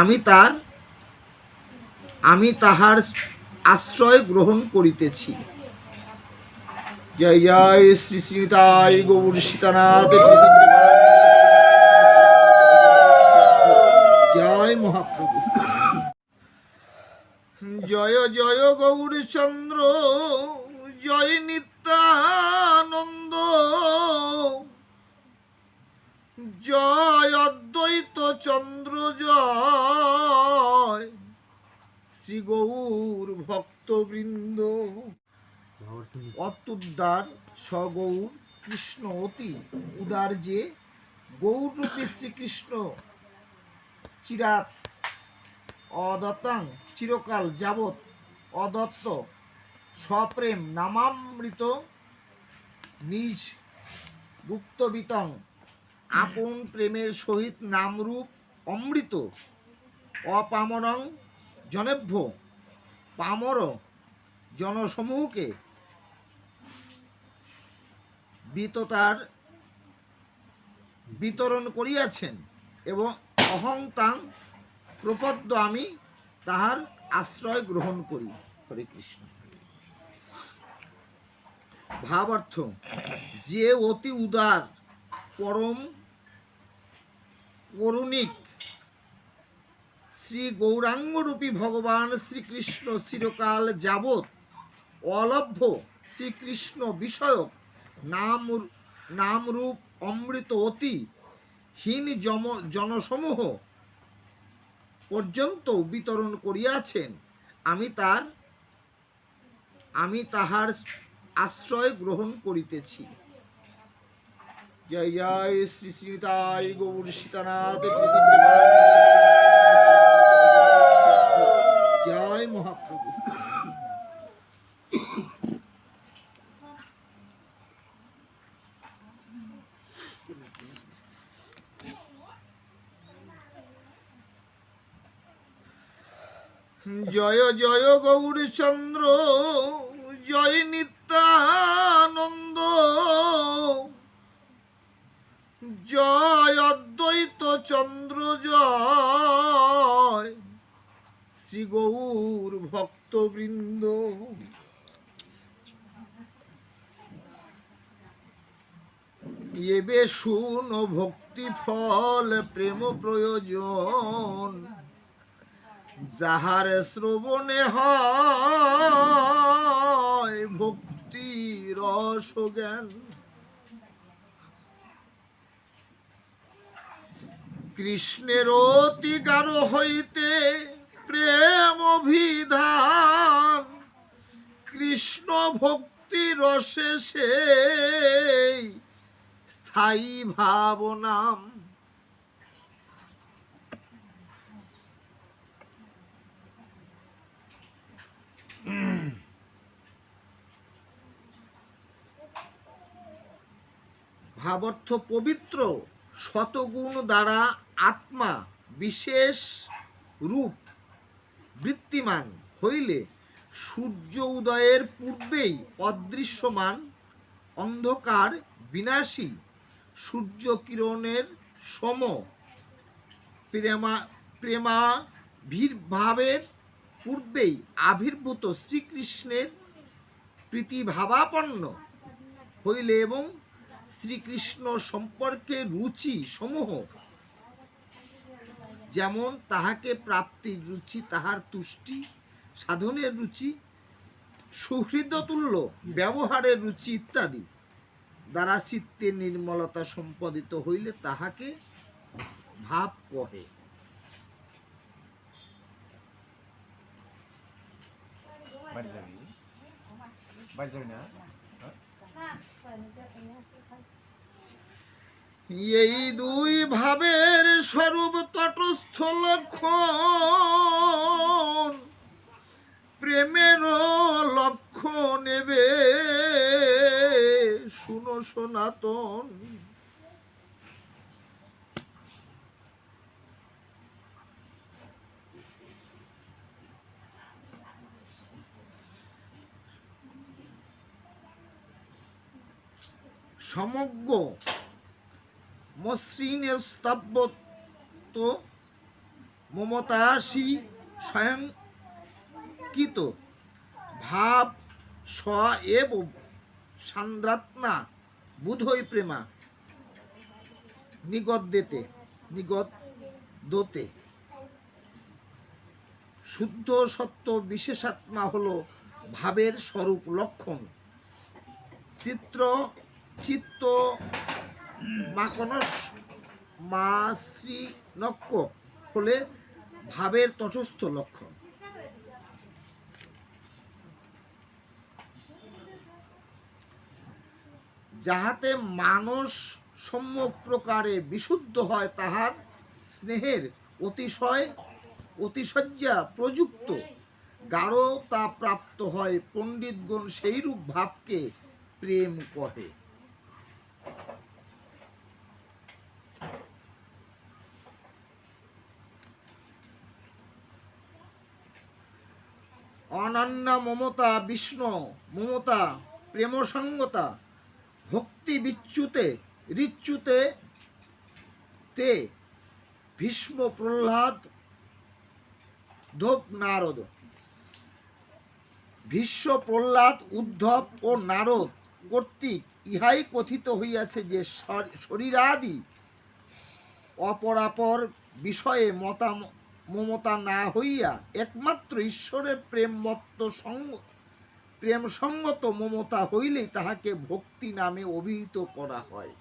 আমি তার, আমি তাহার আশ্রয় গ্রহণ করিতেছি। জয় জয় শ্রী শ্রীতাই গৌর সীতানাথ। জয় মহাপ্রভু। জয় জয় গৌরচন্দ্র জয় নিত্যানন্দ। জয়, অদ্বৈত চন্দ্র জয়। শ্রী গৌর ভক্তবৃন্দ অত্যুদ্দার সগৌর কৃষ্ণ অতি উদার যে গৌরূপী শ্রীকৃষ্ণ চিরাত অদত্তাং চিরকাল যাবৎ অদত্ত সপ্রেম নামামৃত নিজ গুপ্তবিতং আপন প্রেমের সহিত নামরূপ অমৃত অপামরং জনেভ্য, পামর জনসমূহকে বিততার বিতরণ করিয়াছেন এবং অহংতাং প্রপদ্য আমি তাহার আশ্রয় গ্রহণ করি। হরে কৃষ্ণ। ভাবার্থ, যে অতি উদার পরম করুণিক শ্রী গৌরাঙ্গরূপী ভগবান শ্রীকৃষ্ণ চিরকাল যাবৎ অলভ্য শ্রীকৃষ্ণ বিষয়ক নাম নামরূপ অমৃত অতি হীন জম জনসমূহ পর্যন্ত বিতরণ করিয়াছেন। আমি তার আমি তাহার আশ্রয় গ্রহণ করিতেছি। জয় জয় শ্রী সীতাই গৌর সীতানাথ জয় মহাপ্রভু। জয় জয় গৌরচন্দ্র জয় নিত্যানন্দ জয় অদ্বৈত চন্দ্র জয়। শ্রী গৌর ভক্তবৃন্দ। এবে শুন ভক্তি ফল, প্রেম প্রয়োজন। যাহার শ্রবণে হয় ভক্তি রস জ্ঞান। কৃষ্ণের অতি গাঢ় হইতে প্রেম অভিধান। কৃষ্ণ ভক্তি রসে সেই স্থায়ী ভাবনাম। ভাবার্থ পবিত্র শতগুণ দ্বারা আত্মা বিশেষ রূপ বৃত্তিমান হইলে সূর্য উদয়ের পূর্বেই অদৃশ্যমান, অন্ধকার, বিনাশী সূর্য কিরণের সম প্রেমা, প্রেমাভির্ভাবের পূর্বেই আবির্ভূত শ্রীকৃষ্ণের প্রীতিভাবাপন্ন হইলে এবং শ্রীকৃষ্ণ সম্পর্কে রুচি সমূহ যেমন তাহাকে প্রাপ্তির রুচি তাহার তুষ্টি সাধনের রুচি সুহৃদতুল্য ব্যবহারের রুচি ইত্যাদি। দ্বারা চিত্তের নির্মলতা সম্পাদিত হইলে তাহাকে ভাব কহে। বাড়ি বাড়ি যাবি না? এই দুই ভাবের স্বরূপ তটস্থ লক্ষণ। প্রেমের লক্ষ্য নেবে শুনো সনাতন। সমগ্র মসৃণ স্তব্ধ মমতাসী স্বয়ংকৃত। ভাব স এব সান্দ্রাত্মা বুধই প্রেমা নিগত দোতে শুদ্ধ সত্য বিশেষাত্মা হল ভাবের স্বরূপ লক্ষণ। চিত্র, চিত্ত মাকনস মাশ্রী নক্য হলে ভাবের তটস্থ লক্ষণ। যাহাতে মানুষ সম্যক প্রকারে বিশুদ্ধ হয়, তাহার স্নেহের অতিশয়, অতিশয্যা প্রযুক্ত গাঢ়তা প্রাপ্ত হয়, পণ্ডিতগণ সেইরূপ ভাবকে প্রেম কহে। অনন্য মমতা, বিষ্ণু মমতা, প্রেমসঙ্গতা, ভক্তি বিচ্যুতে, ঋচ্যুতে, তে, ভীষ্ম প্রহ্লাদ, ধোপ নারদ। ভীষ্ম প্রহ্লাদ, উদ্ধব ও নারদ কর্তৃক ইহাই কথিত হইয়াছে যে শরীরাদি অপরাপর বিষয়ে মতা মমতা না হইয়া একমাত্র ঈশ্বরের প্রেমমত্ত সঙ্গ প্রেমসঙ্গত মমতা হইলেই তাহাকে ভক্তি নামে অভিহিত করা হয়।